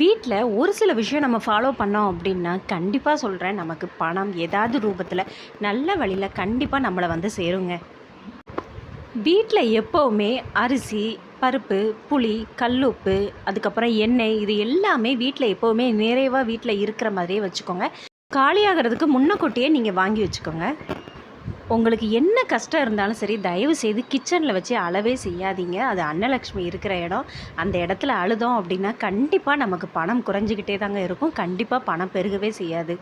வீட்டில் ஒரு சில விஷயம் நம்ம ஃபாலோ பண்ணோம் அப்படின்னா கண்டிப்பாக சொல்கிறேன் நமக்கு பணம் ஏதாவது ரூபத்தில் நல்ல வழியில் கண்டிப்பாக நம்மளை வந்து சேருங்க. வீட்டில் எப்போவுமே அரிசி பருப்பு புளி கல்லுப்பு அதுக்கப்புறம் எண்ணெய் இது எல்லாமே வீட்டில் எப்போவுமே நிறைவாக வீட்டில் இருக்கிற மாதிரியே வச்சுக்கோங்க. காலியாகிறதுக்கு முன்னக்கூட்டியே நீங்கள் வாங்கி வச்சுக்கோங்க. உங்களுக்கு என்ன கஷ்டம் இருந்தாலும் சரி தயவு செய்து கிச்சனில் வச்சு அளவே செய்யாதீங்க. அது அன்னலக்ஷ்மி இருக்கிற இடம். அந்த இடத்துல அழுதோம் அப்படின்னா கண்டிப்பாக நமக்கு பணம் குறைஞ்சிக்கிட்டே தாங்க இருக்கும். கண்டிப்பாக பணம் பெருகவே செய்யாது.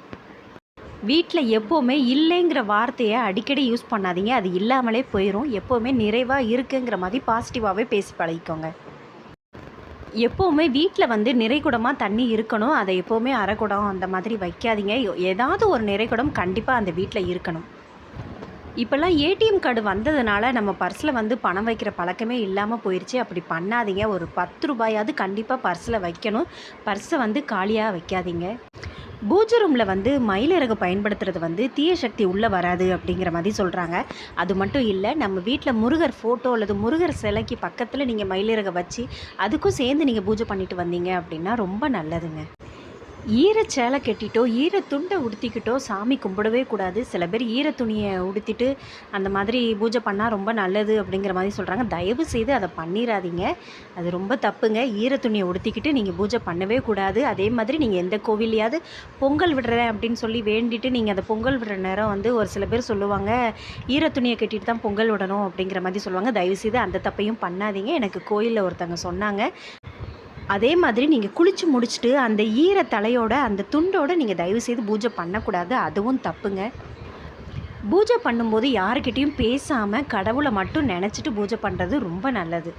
வீட்டில் எப்போவுமே இல்லைங்கிற வார்த்தையை அடிக்கடி யூஸ் பண்ணாதீங்க. அது இல்லாமலே போயிடும் எப்போவுமே நிறைவாக இருக்குங்கிற மாதிரி பாசிட்டிவாகவே பேசி பழகிக்கோங்க. எப்போவுமே வீட்டில் வந்து நிறைகுடமாக தண்ணி இருக்கணும். அதை எப்போவுமே அரைக்குடம் அந்த மாதிரி வைக்காதீங்க. ஏதாவது ஒரு நிறைகுடம் கண்டிப்பாக அந்த வீட்டில் இருக்கணும். இப்போல்லாம் ஏடிஎம் கார்டு வந்ததுனால நம்ம பர்ஸில் வந்து பணம் வைக்கிற பழக்கமே இல்லாமல் போயிடுச்சு அப்படி பண்ணாதீங்க. ஒரு பத்து ரூபாயாவது கண்டிப்பாக பர்ஸில் வைக்கணும். பர்ஸை வந்து காலியாக வைக்காதீங்க. பூஜை ரூமில் வந்து மயிலிறகு பயன்படுத்துறது வந்து தீய சக்தி உள்ளே வராது அப்படிங்கிற மாதிரி சொல்கிறாங்க அது மட்டும் இல்லை நம்ம வீட்டில் முருகர் ஃபோட்டோ அல்லது முருகர் சிலைக்கு பக்கத்தில் நீங்கள் மயிலிறகை வச்சு அதுக்கும் சேர்ந்து நீங்கள் பூஜை பண்ணிட்டு வந்தீங்க அப்படின்னா ரொம்ப நல்லதுங்க. ஈரச்சேலை கட்டிட்டோ ஈர துண்டை உடுத்திக்கிட்டோ சாமி கும்பிடவே கூடாது. சில பேர் ஈர துணியை உடுத்திட்டு அந்த மாதிரி பூஜை பண்ணால் ரொம்ப நல்லது அப்படிங்கிற மாதிரி சொல்கிறாங்க தயவு செய்து அதை பண்ணிடாதீங்க அது ரொம்ப தப்புங்க. ஈர துணியை உடுத்திக்கிட்டு நீங்கள் பூஜை பண்ணவே கூடாது. அதே மாதிரி நீங்கள் எந்த கோவிலையாவது பொங்கல் விடுறேன் அப்படின்னு சொல்லி வேண்டிட்டு நீங்கள் அந்த பொங்கல் விடுற நேரம் வந்து ஒரு சில பேர் சொல்லுவாங்க ஈர துணியை கட்டிட்டு தான் பொங்கல் விடணும் அப்படிங்கிற மாதிரி சொல்லுவாங்க. தயவு செய்து அந்த தப்பையும் பண்ணாதீங்க. எனக்கு கோயிலில் ஒருத்தவங்க சொன்னாங்க. அதே மாதிரி நீங்கள் குளித்து முடிச்சுட்டு அந்த ஈர தலையோட அந்த துண்டோட நீங்கள் தயவு செய்து பூஜை பண்ணக்கூடாது. அதுவும் தப்புங்க. பூஜை பண்ணும்போது யாருக்கிட்டேயும் பேசாமல் கடவுளை மட்டும் நினச்சிட்டு பூஜை பண்ணுறது ரொம்ப நல்லது.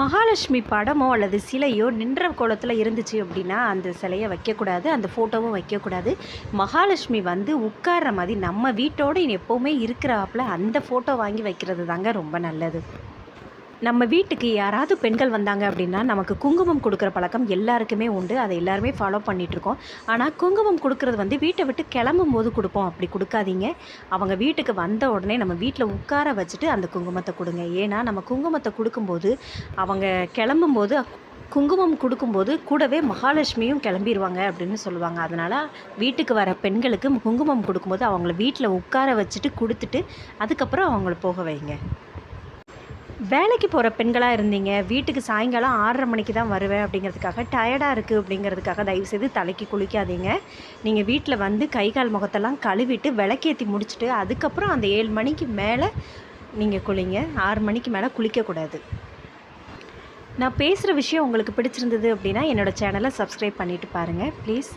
மகாலட்சுமி படமோ அல்லது சிலையோ நின்ற கோலத்தில் இருந்துச்சு அப்படின்னா அந்த சிலையை வைக்கக்கூடாது அந்த ஃபோட்டோவும் வைக்கக்கூடாது. மகாலட்சுமி வந்து உட்கார்ற மாதிரி நம்ம வீட்டோடு எப்போவுமே இருக்கிறாப்புல அந்த ஃபோட்டோ வாங்கி வைக்கிறது தாங்க ரொம்ப நல்லது. நம்ம வீட்டுக்கு யாராவது பெண்கள் வந்தாங்க அப்படின்னா நமக்கு குங்குமம் கொடுக்குற பழக்கம் எல்லாருக்குமே உண்டு. அதை எல்லாருமே ஃபாலோ பண்ணிகிட்ருக்கோம் ஆனால் குங்குமம் கொடுக்குறது வந்து வீட்டை விட்டு கிளம்பும் போது கொடுப்போம். அப்படி கொடுக்காதீங்க. அவங்க வீட்டுக்கு வந்த உடனே நம்ம வீட்டில் உட்கார வச்சுட்டு அந்த குங்குமத்தை கொடுங்க. ஏன்னா நம்ம குங்குமத்தை கொடுக்கும்போது அவங்க கிளம்பும்போது குங்குமம் கொடுக்கும்போது கூடவே மகாலட்சுமியும் கிளம்பிடுவாங்க அப்படின்னு சொல்லுவாங்க. அதனால் வீட்டுக்கு வர பெண்களுக்கு குங்குமம் கொடுக்கும்போது அவங்கள வீட்டில் உட்கார வச்சுட்டு கொடுத்துட்டு அதுக்கப்புறம் அவங்கள போக வைங்க. வேலைக்கு போகிற பெண்களாக இருந்தீங்க. வீட்டுக்கு சாயங்காலம் ஆறரை மணிக்கு தான் வருவேன் அப்படிங்கிறதுக்காக டயர்டாக இருக்குது அப்படிங்கிறதுக்காக தயவுசெய்து தலைக்கு குளிக்காதீங்க. நீங்கள் வீட்டில் வந்து கை கால் முகத்தெல்லாம் கழுவிட்டு விளக்கேற்றி முடிச்சுட்டு அதுக்கப்புறம் அந்த ஏழு மணிக்கு மேலே நீங்கள் குளிங்க. ஆறு மணிக்கு மேலே குளிக்கக்கூடாது நான் பேசுகிற விஷயம் உங்களுக்கு பிடிச்சிருந்தது அப்படின்னா என்னோடய சேனலை சப்ஸ்கிரைப் பண்ணிவிட்டு பாருங்கள் ப்ளீஸ்